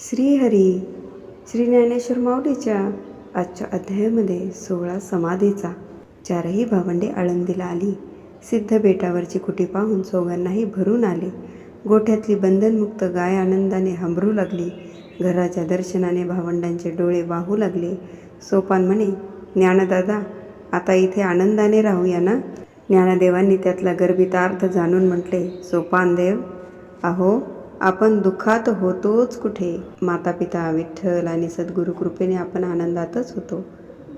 श्रीहरी श्री ज्ञानेश्वर माऊलीच्या आजच्या अध्यायामध्ये सोळा समाधीचा. चारही भावंडे आळंदीला आली. सिद्ध बेटावरची कुटी पाहून चौघांनाही भरून आले. गोठ्यातली बंधनमुक्त गाय आनंदाने हंबरू लागली. घराच्या दर्शनाने भावंडांचे डोळे वाहू लागले. सोपान म्हणे ज्ञानदादा आता इथे आनंदाने राहूया ना? ज्ञानदेवांनी त्यातला गर्भितार्थ जाणून म्हटले सोपानदेव अहो आपण दुःखात होतोच कुठे? माता पिता विठ्ठल आणि सद्गुरु कृपेने आपण आनंदातच होतो.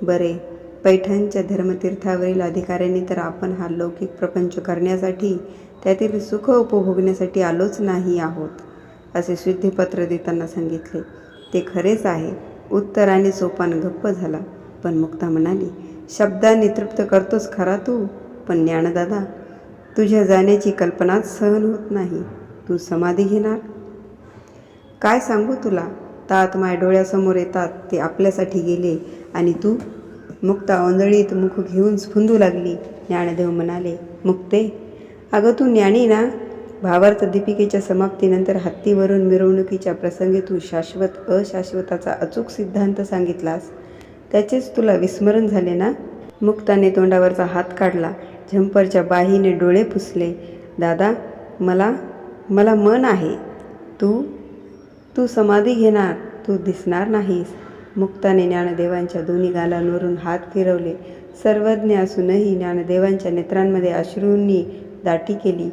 बरे पैठणच्या धर्मतीर्थावरील अधिकाऱ्यांनी तर आपण हा लौकिक प्रपंच करण्यासाठी त्यातील सुख उपभोगण्यासाठी आलोच नाही आहोत असे शुद्धीपत्र देताना सांगितले. ते खरेच आहे. उत्तराने सोपान गप्प झाला. पण मुक्ता म्हणाली शब्दांनी तृप्त करतोस खरा तू पण ज्ञानदादा तुझ्या जाण्याची कल्पनाच सहन होत नाही. तू समाधी घेणार? काय सांगू तुला? तात माय डोळ्यासमोर येतात ते आपल्यासाठी गेले आणि तू मुक्ता ओंजळीत मुख घेऊन स्फुंदू लागली. ज्ञानदेव म्हणाले मुक्ते? अगं तू ज्ञानी ना? भावार्थ दीपिकेच्या समाप्तीनंतर हत्तीवरून मिरवणुकीच्या प्रसंगी तू शाश्वत अशाश्वताचा अचूक सिद्धांत सांगितलास. त्याचेच तुला विस्मरण झाले ना? मुक्ताने तोंडावरचा हात काढला. झंपरच्या बाहीने डोळे पुसले. दादा मला मला मन आहे. तू तू समाधी घेणार तू दिसणार नाहीस. मुक्ताने ज्ञानदेवांच्या दोन्ही गालांवरून हात फिरवले. सर्वज्ञ असूनही ज्ञानदेवांच्या नेत्रांमध्ये अश्रूंनी दाटी केली.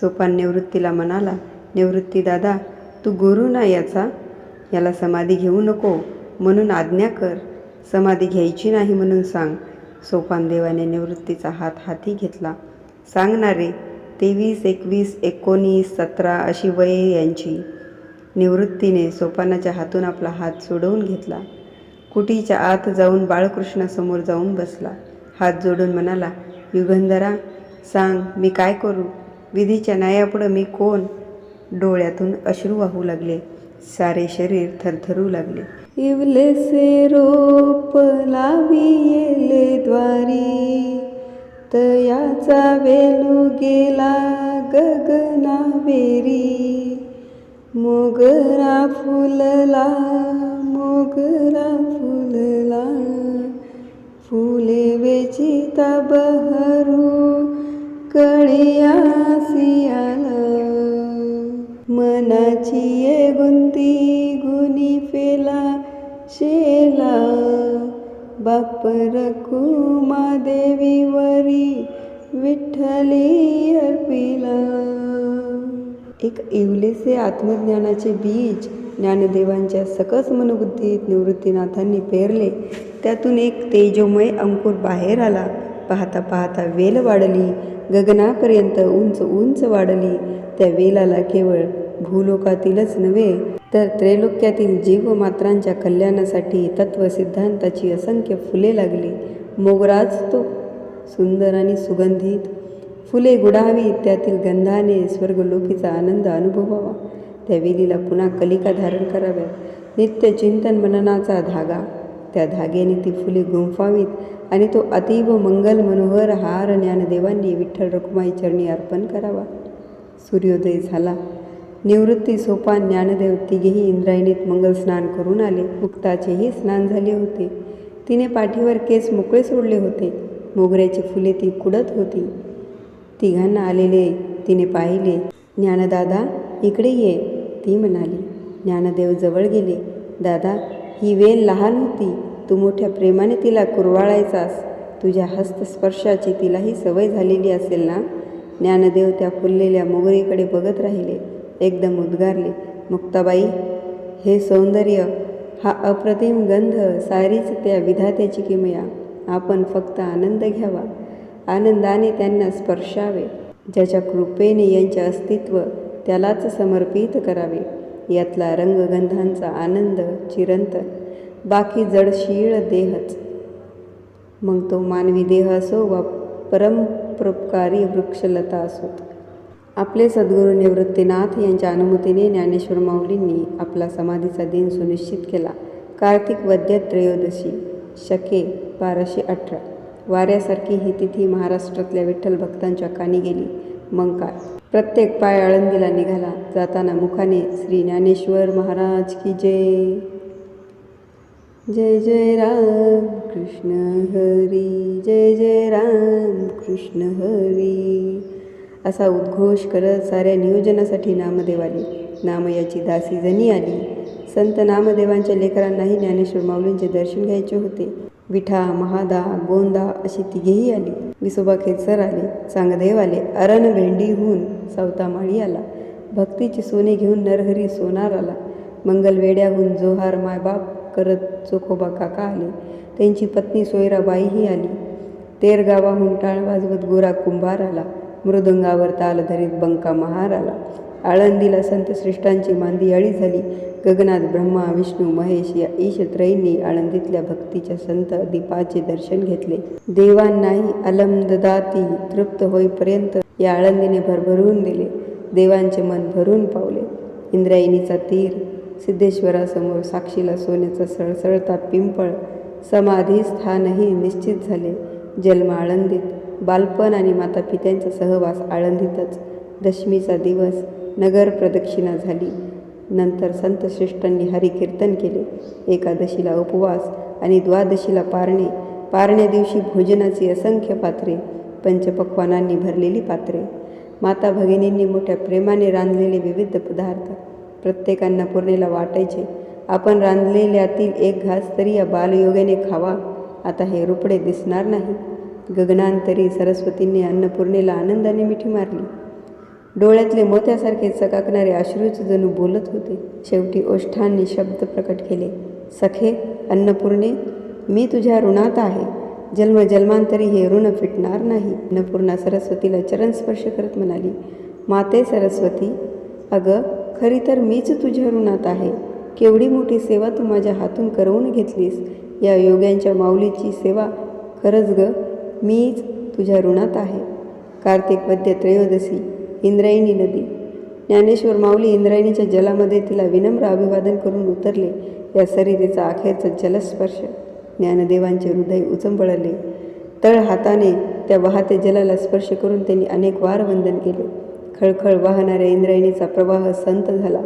सोपान निवृत्तीला म्हणाला निवृत्ती दादा तू गुरु ना याचा? याला समाधी घेऊ नको. म्हणून आज्ञा कर. समाधी घ्यायची नाही म्हणून सांग. सोपान देवाने निवृत्तीचा हात हाती घेतला. सांगणारे तेवीस एकवीस एकोणीस सतरा अशी वये यांची निवृत्तीने सोपानाच्या हातून आपला हात सोडवून घेतला. कुटीच्या आत जाऊन बाळकृष्णासमोर जाऊन बसला. हात जोडून म्हणाला युगंधरा सांग मी काय करू? विधीच्या न्यायापुढं मी कोण? डोळ्यातून अश्रू वाहू लागले. सारे शरीर थरथरू लागले. इवलेसे रोप लावी येले द्वारी. तयाचा वेलू गेला गगनावेरी मोगरा फुलला मोगरा फुलला. फुले वेचिता बहरू कळिया सियाला. मनाची ये गुंती गुनी फेला शेला. बाप देवीवरी विठ्ठली अर्पिला. एक इवलेसे आत्मज्ञानाचे बीज ज्ञानदेवांच्या सकस मनोबुद्धीत निवृत्तीनाथांनी पेरले. त्यातून एक तेजोमय अंकुर बाहेर आला. पाहता पाहता वेल वाढली. गगनापर्यंत उंच उंच वाढली. त्या वेलाला केवळ भूलोकातीलच नव्हे तर त्रैलोक्यातील जीवमात्रांच्या कल्याणासाठी तत्त्वसिद्धांताची असंख्य फुले लागली. मोगराच तो सुंदर आणि सुगंधित. फुले गुडावी त्यातील गंधाने स्वर्गलोकीचा आनंद अनुभवावा. त्या वेलीला पुन्हा कलिका धारण कराव्यात. नित्य चिंतन मननाचा धागा. त्या धाग्याने ती फुले गुंफावीत आणि तो अतीव मंगल मनोहर हार ज्ञानदेवांनी विठ्ठल रखुमाई चरणी अर्पण करावा. सूर्योदय झाला. निवृत्ती सोपान ज्ञानदेव तिघेही इंद्रायणीत मंगल स्नान करून आले. मुक्ताचेही स्नान झाले होते. तिने पाठीवर केस मोकळे सोडले होते. मोगऱ्याची फुले ती कुडत होती. तिघांना आलेले तिने पाहिले. ज्ञानदादा इकडे ये. ती म्हणाली. ज्ञानदेव जवळ गेले. दादा ही वेल लहान होती. तू मोठ्या प्रेमाने तिला कुरवाळायचास. तुझ्या हस्तस्पर्शाची तिलाही सवय झालेली असेल ना? ज्ञानदेव त्या फुललेल्या मोगरीकडे बघत राहिले. एकदम उद्गारले. मुक्ताबाई हे सौंदर्य हा अप्रतिम गंध सारीच त्या विधात्याची किमया. आपण फक्त आनंद घ्यावा. आनंदाने त्यांना स्पर्शावे. ज्याच्या कृपेने यांचे अस्तित्व त्यालाच समर्पित करावे. यातला रंगगंधांचा आनंद चिरंतन. बाकी जडशीळ देहच. मग तो मानवी देह असो वा परमपरोपकारी वृक्षलता असोत. आपले सद्गुरू निवृत्तीनाथ यांच्या अनुमतीने ज्ञानेश्वर माऊलींनी आपला समाधीचा दिन सुनिश्चित केला. कार्तिक वद्य त्रयोदशी शके बाराशे अठरा. वाऱ्यासारखी ही तिथी महाराष्ट्रातल्या विठ्ठल भक्तांच्या कानी गेली. मग काय प्रत्येक पाय आळंदीला निघाला. जाताना मुखाने श्री ज्ञानेश्वर महाराज की जय. जय जय राम कृष्ण हरी. जय जय राम कृष्ण हरी. असा उद्घोष करत साऱ्या नियोजनासाठी नामदेव आले नामयाची दासी जणी आली. संत नामदेवांच्या लेकरांनाही ज्ञानेश्वर माऊलींचे दर्शन घ्यायचे होते. विठा महादा गोंदा अशी तिघेही आली. विसोबा खेचर आले. चांगदेव आले. अरण भेंडीहून सावतामाळी आला. भक्तीची सोने घेऊन नरहरी सोनार आला. मंगलवेड्याहून जोहार मायबाप करत चोखोबा काका आले. त्यांची पत्नी सोयराबाईही आली. तेरगावाहून टाळ वाजवत गोरा कुंभार आला. मृदंगावर ताल धरीत बंका महार आला आळंदीला संतश्रेष्ठांची मांदी अळी झाली. गगनात ब्रह्मा विष्णू महेश या ईशत्रयींनी आळंदीतल्या भक्तीच्या संत दीपाचे दर्शन घेतले. देवांनाही अलमददाती तृप्त होईपर्यंत या आळंदीने भरभरून दिले. देवांचे मन भरून पावले. इंद्रायणीचा तीर सिद्धेश्वरासमोर साक्षीला सोन्याचा सळसळता पिंपळ समाधी स्थानही निश्चित झाले. जन्म आळंदीत बालपण आणि माता पित्यांचा सहवास आळंदीतच. दशमीचा दिवस नगर प्रदक्षिणा झाली. नंतर संत श्रेष्ठांनी हरिकीर्तन केले. एकादशीला उपवास आणि द्वादशीला पारणे. पारण्या दिवशी भोजनाची असंख्य पात्रे पंचपक्वानांनी भरलेली पात्रे. माता भगिनींनी मोठ्या प्रेमाने रांधलेले विविध पदार्थ. प्रत्येकांना पूर्णेला वाटायचे आपण रांधलेल्यातील एक घास तरी या बालयोगाने खावा. आता हे रुपडे दिसणार नाही. गगनांतरी सरस्वतींनी अन्नपूर्णेला आनंदाने मिठी मारली. डोळ्यातले मोत्यासारखे चकाकणारे अश्रूच जणू बोलत होते. शेवटी ओष्ठांनी शब्द प्रकट केले. सखे अन्नपूर्णे मी तुझ्या ऋणात आहे. जन्म जन्मांतरी हे ऋण फिटणार नाही. अन्नपूर्णा सरस्वतीला चरणस्पर्श करत म्हणाली माते सरस्वती अगं खरी तर मीच तुझ्या ऋणात आहे. केवढी मोठी सेवा तू माझ्या हातून करवून घेतलीस. या योग्यांच्या माऊलीची सेवा खरंच ग मीच तुझ्या ऋणात आहे. कार्तिक वद्य त्रयोदशी इंद्रायणी नदी. ज्ञानेश्वर माऊली इंद्रायणीच्या जलामध्ये तिला विनम्र अभिवादन करून उतरले. या सरितेचा अखेरचा जलस्पर्श. ज्ञानदेवांचे हृदय उचंबळले. तळ हाताने त्या वाहते जलाला स्पर्श करून त्यांनी अनेक वार वंदन केले. खळखळ वाहणाऱ्या इंद्रायणीचा प्रवाह संत झाला.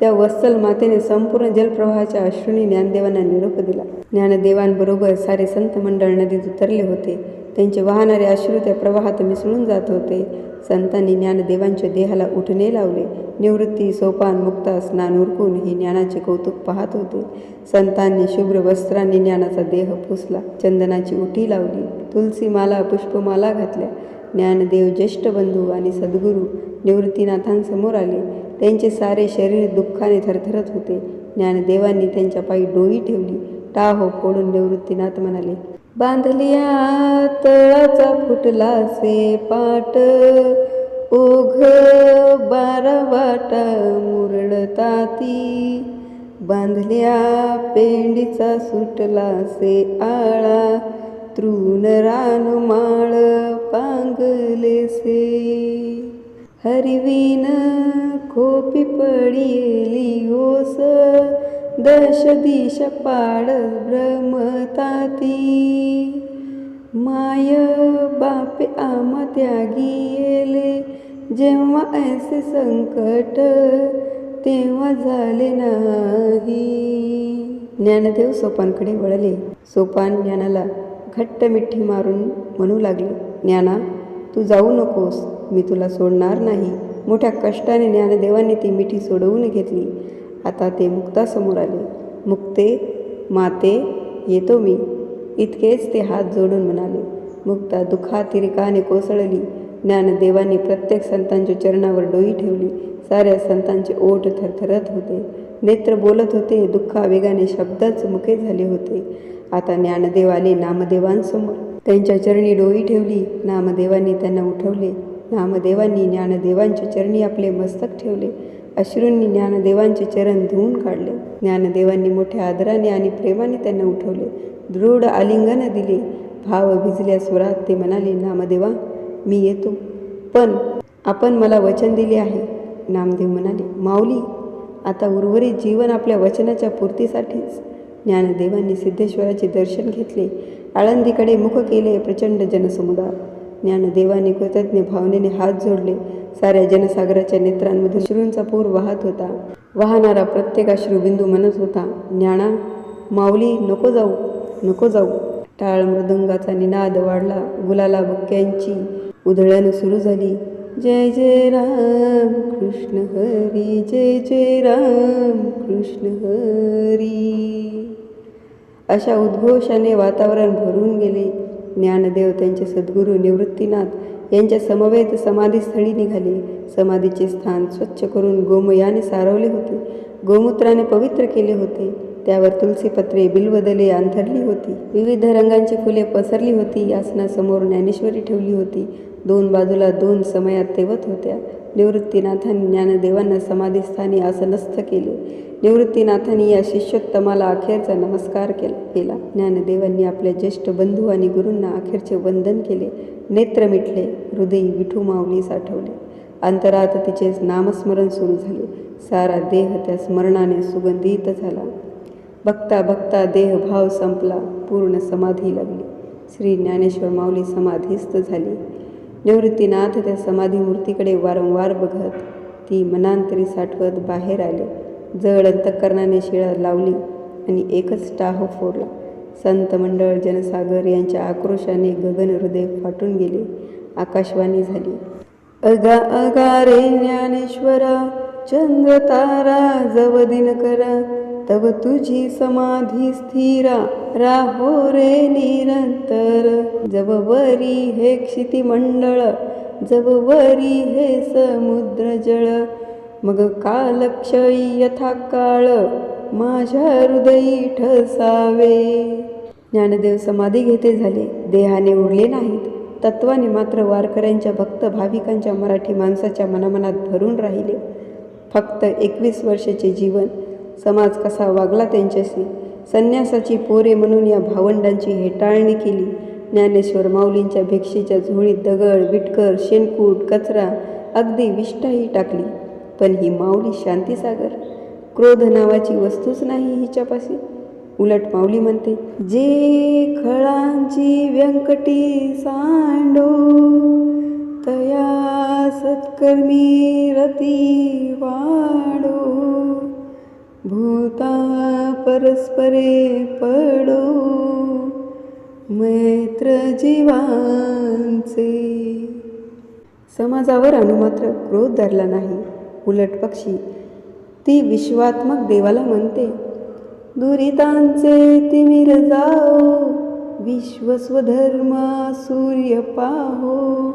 त्या वत्सल मातेने संपूर्ण जलप्रवाहाच्या अश्रूंनी ज्ञानदेवांना निरोप दिला. ज्ञानदेवांबरोबर सारे संत मंडळ नदीत उतरले होते. त्यांचे वाहणारे अश्रू त्या प्रवाहात मिसळून जात होते. संतांनी ज्ञानदेवांच्या देहाला उठणे लावले. निवृत्ती सोपान मुक्ता स्नान उरकून हे ज्ञानाचे कौतुक पाहत होते. संतांनी शुभ्र वस्त्रांनी ज्ञानाचा देह पुसला. चंदनाची उठी लावली. तुलसी माला पुष्पमाला घातल्या. ज्ञानदेव ज्येष्ठ बंधू आणि सद्गुरू निवृत्तीनाथांसमोर आले. त्यांचे सारे शरीर दुःखाने थरथरत होते. ज्ञानदेवांनी त्यांच्या पायी डोई ठेवली. टाहो फोडून निवृत्तीनाथ म्हणाले बांधलिया तळाचा फुटला से पाट. ओघ बारा वाटा मुरडताती बांधल्या पेंडीचा सुटला से आळा. तृण रानमाळ पांगले से. हरिवीन खोपी पडिली ओस. दश दिश पाड भ्रमताती माय बापे आम्हा त्यागी येले जेव्हा ऐसे संकट तेव्हा झाले नाही. ज्ञानदेव सोपानकडे वळले. सोपान ज्ञानाला घट्ट मिठी मारून म्हणू लागले ज्ञाना तू जाऊ नकोस मी तुला सोडणार नाही. मोठ्या कष्टाने ज्ञानदेवाने ती मिठी सोडवून घेतली. आता ते मुक्तासमोर आले. मुक्ते माते येतो मी. इतकेच ते हात जोडून म्हणाले. मुक्ता दुःखातिरिकाने कोसळली. ज्ञानदेवांनी प्रत्येक संतांच्या चरणावर डोई ठेवली. साऱ्या संतांचे ओठ थरथरत होते. नेत्र बोलत होते. दुःखावेगाने शब्दच मुके झाले होते. आता ज्ञानदेवाने नामदेवांसमोर. त्यांच्या चरणी डोई ठेवली. नामदेवांनी त्यांना उठवले. नामदेवांनी ज्ञानदेवांच्या चरणी आपले मस्तक ठेवले. अश्रूंनी ज्ञानदेवांचे चरण धुवून काढले. ज्ञानदेवांनी मोठ्या आदराने आणि प्रेमाने त्यांना उठवले. दृढ आलिंगन दिले. भाव भिजल्या स्वरात ते म्हणाले नामदेवा मी येतो. पण आपण मला वचन दिले आहे. नामदेव म्हणाले माऊली आता उर्वरित जीवन आपल्या वचनाच्या पूर्तीसाठीच. ज्ञानदेवांनी सिद्धेश्वराचे दर्शन घेतले. आळंदीकडे मुख केले प्रचंड जनसमुदाय. ज्ञानदेवाने कृतज्ञ भावनेने हात जोडले. साऱ्या जनसागराच्या नेत्रांमधून श्रूंचा पूर वाहत होता. वाहणारा प्रत्येक अश्रुबिंदू म्हणत होता ज्ञाना माऊली नको जाऊ नको जाऊ. टाळ मृदंगाचा निनाद वाढला. गुलाला बुक्क्यांची उधळण सुरू झाली. जय जय राम कृष्ण हरी जय जय राम कृष्ण हरी. अशा उद्घोषाने वातावरण भरून गेले. ज्ञानदेव त्यांचे सद्गुरू निवृत्तीनाथ यांच्या समवेत समाधीस्थळी निघाले. समाधीचे स्थान स्वच्छ करून गोमयाने सारवले होते. गोमूत्राने पवित्र केले होते. त्यावर तुलसीपत्रे बिल्वदले अंथरली होती. विविध रंगांची फुले पसरली होती. आसनासमोर ज्ञानेश्वरी ठेवली होती. दोन बाजूला दोन समयात तेवत होत्या. निवृत्तीनाथांनी ज्ञानदेवांना समाधीस्थानी आसनस्थ केले. निवृत्तीनाथांनी या शिष्योत्तमाला अखेरचा नमस्कार केला केला. ज्ञानदेवांनी आपल्या ज्येष्ठ बंधू आणि गुरूंना अखेरचे वंदन केले. नेत्र मिटले. हृदयी विठू माऊली साठवले. अंतरात तिचे नामस्मरण सुरू झाले. सारा देह त्या स्मरणाने सुगंधित झाला. बघता बघता देहभाव संपला. पूर्ण समाधी लागली. श्री ज्ञानेश्वर माऊली समाधीस्थ झाली. निवृत्तीनाथ त्या समाधी मूर्तीकडे वारंवार बघत ती मनांतरी साठवत बाहेर आले. जड अंतकरणाने शिळा लावली आणि एकच टाह फोडला. संत मंडळ जनसागर यांच्या आक्रोशाने गगन हृदय फाटून गेले. आकाशवाणी झाली. अगा अगा रे ज्ञानेश्वरा चंद्र तारा जव दिनकरा तव तुझी समाधी स्थिरा राहो रे निरंतर. जववरी हे क्षितिमंडळ जववरी हे समुद्र जळ मग कालक्षयी यथा काळ माझ्या हृदयी ठसावे. ज्ञानदेव समाधी घेते झाले. देहाने उरले नाहीत. तत्वाने मात्र वारकऱ्यांच्या भक्त भाविकांच्या मराठी माणसाच्या मनामनात भरून राहिले. फक्त एकवीस वर्षाचे जीवन समाज कसा वागला त्यांच्याशी? संन्यासाची पोरे म्हणून या भावंडांची हेटाळणी केली. ज्ञानेश्वर माऊलींच्या भिक्षेच्या झोळीत दगड विटकर शेणकूट कचरा अगदी विष्ठाही टाकली. पण ही माऊली शांतीसागर? क्रोध नावाची वस्तूच नाही हिच्यापाशी? उलट माऊली म्हणते जे खळांची व्यंकटी सांडो तया सत्कर्मी रती होता परस्परे पडो. मैत्र जीवांचे. समाजावर अनुमात्र क्रोध धरला नाही. उलट पक्षी ती विश्वात्मक देवाला म्हणते दुरितांचे तिमिर जाओ विश्वस्वधर्मा सूर्य पाहो.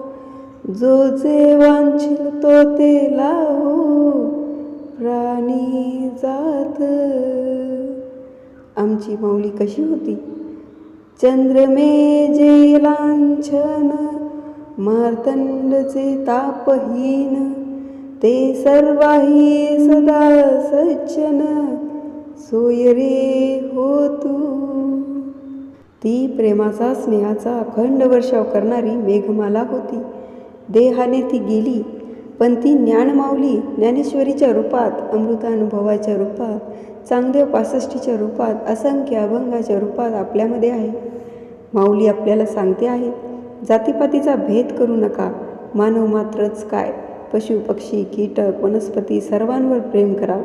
जो जे वांछिल तो ते लाहो प्राणी जात. आमची माऊली कशी होती? चंद्रमे जे लांछन मार्तंडचे तापहीन. ते सर्वाही सदा सज्जन सोय रे हो तू ती प्रेमाचा स्नेहाचा अखंड वर्षाव करणारी मेघमाला होती. देहाने ती गेली पण ती ज्ञानमाऊली ज्ञानेश्वरीच्या रूपात अमृतानुभवाच्या रूपात चांगदेव पासष्टीच्या रूपात असंख्य अभंगाच्या रूपात आपल्यामध्ये आहे. माऊली आपल्याला सांगते आहे जातीपातीचा भेद करू नका मानव मात्रच काय? पशु पक्षी कीटक वनस्पती सर्वांवर प्रेम करा.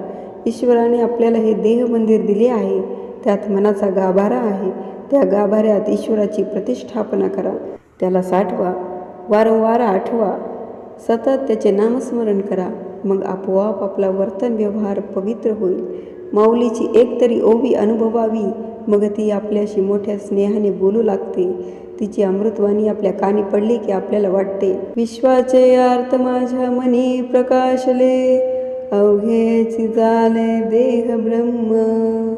ईश्वराने आपल्याला हे देह मंदिर दिले आहे. त्यात मनाचा गाभारा आहे. त्या गाभाऱ्यात ईश्वराची प्रतिष्ठापना करा. त्याला साठवा. वारंवार आठवा. सतत त्याचे नामस्मरण करा. मग आपोआप आपला वर्तन व्यवहार पवित्र होईल. माऊलीची एक तरी ओवी अनुभवावी. मग ती आपल्याशी मोठ्या स्नेहाने बोलू लागते. तिची अमृतवाणी आपल्या कानी पडली की आपल्याला वाटते. विश्वाचे अर्थ माझ्या मनी प्रकाशले. अवघेची जाले देह ब्रह्म.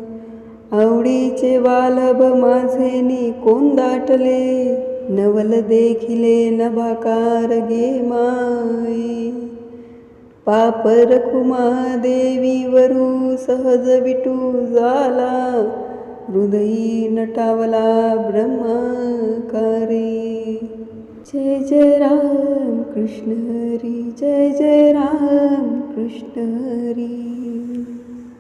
आवडीचे वालभ माझे नि कोण दाटले? नवल देखिले नभाकार गे रखुमा देवीवरू सहज विटू झाला हृदयी नटावला ब्रह्माकारे। जय जय राम कृष्ण हरी जय जय राम कृष्ण हरी